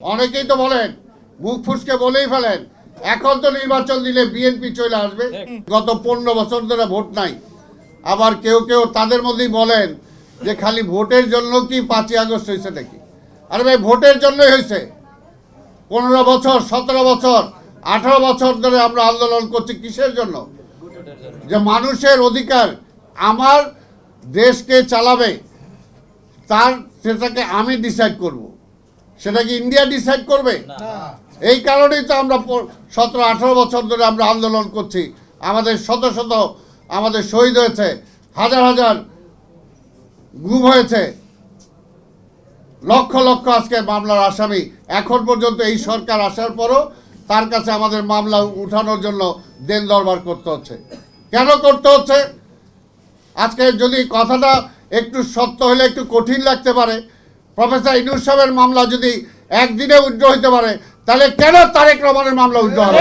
অনেকেই তো বলেন মুখ ফুসকে বলেই ফেলেন। এখন তো নির্বাচন দিলে বিএনপি চলে আসবে। গত পনেরো বছর ধরে ভোট নাই। আবার কেউ কেউ তাদের মধ্যেই বলেন যে খালি ভোটের জন্য কি পাঁচই আগস্ট হয়েছে নাকি? আরে ভাই ভোটের জন্যই হয়েছে। পনেরো বছর সতেরো বছর আঠারো বছর ধরে আমরা আন্দোলন করছি কিসের জন্য? যে মানুষের অধিকার আমার দেশকে চালাবে তার সেটাকে আমি ডিসাইড করব। সেটা কি ইন্ডিয়া ডিসাইড করবে? এই কারণেই তো আমরা সতেরো আঠারো বছর ধরে আমরা আন্দোলন করছি। আমাদের শত শত আমাদের শহীদ হয়েছে হাজার হাজার গুম হয়েছে। লক্ষ লক্ষ আজকে মামলার আসামি। এখন পর্যন্ত এই সরকার আসার পরও তার কাছে আমাদের মামলা উঠানোর জন্য দেন দরবার করতে হচ্ছে। কেন করতে হচ্ছে? আজকে যদি কথাটা একটু সত্য হলে একটু কঠিন লাগতে পারে প্রফেসর ইনুস সাহেবের মামলা যদি একদিনে উজ্জ্ব হইতে পারে, তাহলে কেন তারেক রহমানের মামলা উজ্জ্ব হবে?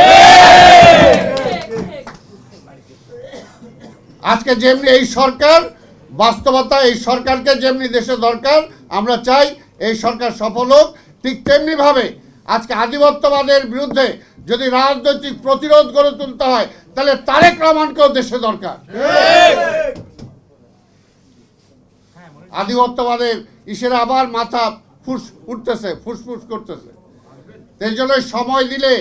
আজকে যেমনি এই সরকার, বাস্তবতা এই সরকারকে যেমনি দেশে দরকার, আমরা চাই এই সরকার সফল হোক। ঠিক তেমনিভাবে আজকে আধিপত্যবাদের বিরুদ্ধে যদি রাজনৈতিক প্রতিরোধ গড়ে তুলতে হয়, তাহলে তারেক রহমানকেও দেশে দরকার। আধিপত্যবাদের ইসের আবার মাথা ফুস উঠতেছে, ফুসফুস করতেছে। এই জন্য সময় দিলে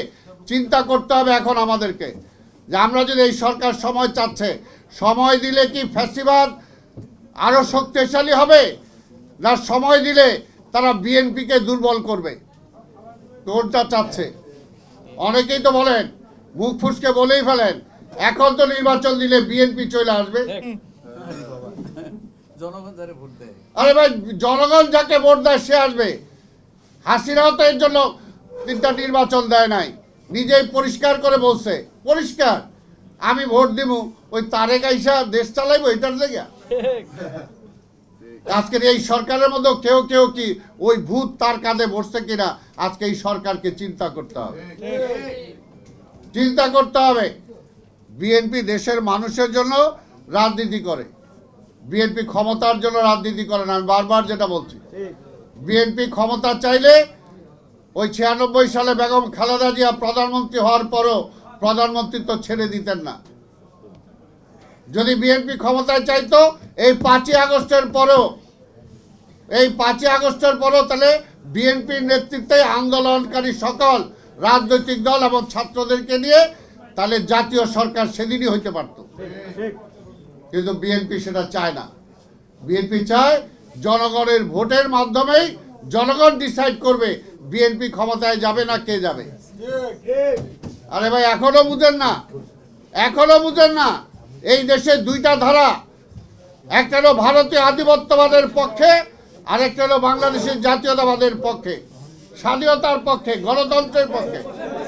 চিন্তা করতে হবে এখন আমাদেরকে। যে আমরা যদি এই সরকার সময় চাচ্ছে, সময় দিলে কি ফ্যাসিবাদ আরও শক্তিশালী হবে? না সময় দিলে তারা বিএনপিকে দুর্বল করবে? কোনটা চাচ্ছে? অনেকেই তো বলেন, মুখ ফুসকে বলেই ফেলেন, এখন তো নির্বাচন দিলে বিএনপি চলে আসবে। আরে ভাই, জনগণ যাকে ভোট দেয়, সে আসবে। হাসিনাও তো এর জন্য তিনটা নির্বাচন দেয় নাই। নিজেই পরিষ্কার করে বলছে, পরিষ্কার, আমি ভোট দিব ওই তারেক আইসা দেশ চালাইবো এটার জায়গা আজকের এই সরকারের মধ্যে কেউ কেউ কি ওই ভূত তার কাঁধে বসছে কিনা, আজকে এই সরকারকে চিন্তা করতে হবে। চিন্তা করতে হবে। বিএনপি দেশের মানুষের জন্য রাজনীতি করে। বিএনপি ক্ষমতার জন্য রাজনীতি করে না আমি বারবার যেটা বলছি। বিএনপি ক্ষমতা চাইলে ওই ছিয়ানব্বই সালে বেগম খালেদা জিয়া প্রধানমন্ত্রী হওয়ার পরও প্রধানমন্ত্রী তো ছেড়ে দিতেন না। যদি বিএনপি ক্ষমতায় চাইতো, এই পাঁচই আগস্টের পরেও, এই পাঁচই আগস্টের পরেও তাহলে বিএনপির নেতৃত্বে আন্দোলনকারী সকল রাজনৈতিক দল এবং ছাত্রদেরকে নিয়ে তাহলে জাতীয় সরকার সেদিনই হইতে পারত। কিন্তু বিএনপি সেটা চায় না। বিএনপি চায় জনগণের ভোটের মাধ্যমেই জনগণ ডিসাইড করবে বিএনপি ক্ষমতায় যাবে না কে যাবে। আরে ভাই, এখনও বুঝেন না, এখনও বুঝেন না, এই দেশে দুইটা ধারা, একটা হলো ভারতীয় আধিপত্যবাদের পক্ষে, আরেকটা হলো বাংলাদেশের জাতীয়তাবাদের পক্ষে, স্বাধীনতার পক্ষে, গণতন্ত্রের পক্ষে।